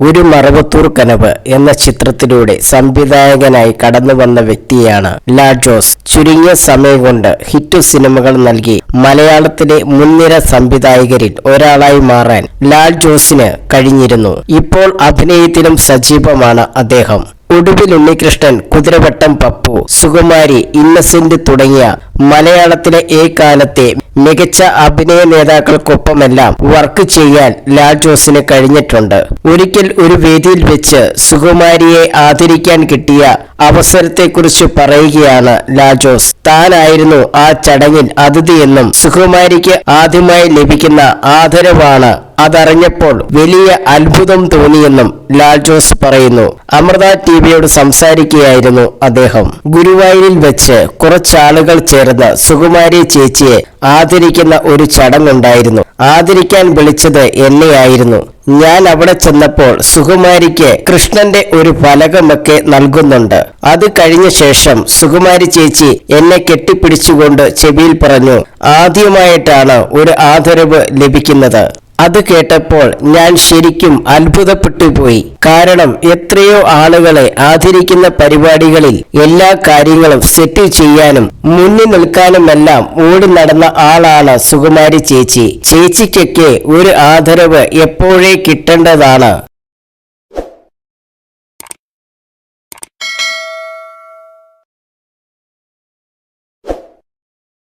ഒരു മറവത്തൂർ കനവ് എന്ന ചിത്രത്തിലൂടെ സംവിധായകനായി കടന്നു വന്ന വ്യക്തിയാണ് ലാഡ്രോസ്. ചുരുങ്ങിയ സമയം കൊണ്ട് ഹിറ്റ് സിനിമകൾ നൽകി മലയാളത്തിലെ മുൻനിര സംവിധായകരിൽ ഒരാളായി മാറാൻ ലാൽ ജോസിന് കഴിഞ്ഞിരുന്നു. ഇപ്പോൾ അഭിനയത്തിലും സജീവമാണ് അദ്ദേഹം. ഒടുവിൽ ഉണ്ണികൃഷ്ണൻ കുതിരവട്ടം പപ്പു സുകുമാരി ഇന്നസെന്റ് തുടങ്ങിയ മലയാളത്തിലെ ഈ കാലത്തെ മികച്ച അഭിനയ നേതാക്കൾക്കൊപ്പമെല്ലാം വർക്ക് ചെയ്യാൻ ലാൽ ജോസിന് കഴിഞ്ഞിട്ടുണ്ട്. ഒരിക്കൽ ഒരു വേദിയിൽ വെച്ച് സുകുമാരിയെ ആദരിക്കാൻ കിട്ടിയ അവസരത്തെക്കുറിച്ച് പറയുകയാണ് ലാൽ ജോസ് താനായിരുന്നു ആ ചടങ്ങിൽ അതിഥിയെന്നും സുകുമാരിക്ക് ആദ്യമായി ലഭിക്കുന്ന ആദരവാണ്. അതറിഞ്ഞപ്പോൾ വലിയ അത്ഭുതം തോന്നിയെന്നും ലാൽ ജോസ് പറയുന്നു. അമൃത ടിവിയോട് സംസാരിക്കുകയായിരുന്നു അദ്ദേഹം. ഗുരുവായൂരിൽ വെച്ച് കുറച്ചാളുകൾ ചേർന്ന് സുകുമാരി ചേച്ചിയെ ആദരിക്കുന്ന ഒരു ചടങ്ങുണ്ടായിരുന്നു. ആദരിക്കാൻ വിളിച്ചത് എന്നെയായിരുന്നു. ഞാൻ അവിടെ ചെന്നപ്പോൾ സുകുമാരിക്ക് കൃഷ്ണന്റെ ഒരു ഫലകമൊക്കെ നൽകുന്നുണ്ട്. അത് കഴിഞ്ഞ ശേഷം സുകുമാരി ചേച്ചി എന്നെ കെട്ടിപ്പിടിച്ചുകൊണ്ട് ചെവിയിൽ പറഞ്ഞു ആദ്യമായിട്ടാണ് ഒരു ആദരവ് ലഭിക്കുന്നത്. അത് കേട്ടപ്പോൾ ഞാൻ ശരിക്കും അത്ഭുതപ്പെട്ടു പോയി കാരണം എത്രയോ ആളുകളെ ആദരിക്കുന്ന പരിപാടികളിൽ എല്ലാ കാര്യങ്ങളും സെറ്റ് ചെയ്യാനും മുന്നിൽ നിൽക്കാനുമെല്ലാം ഓടി നടന്ന ആളാണ് സുകുമാരി ചേച്ചി. ചേച്ചിക്കൊക്കെ ഒരു ആദരവ് എപ്പോഴേ കിട്ടേണ്ടതാണ്?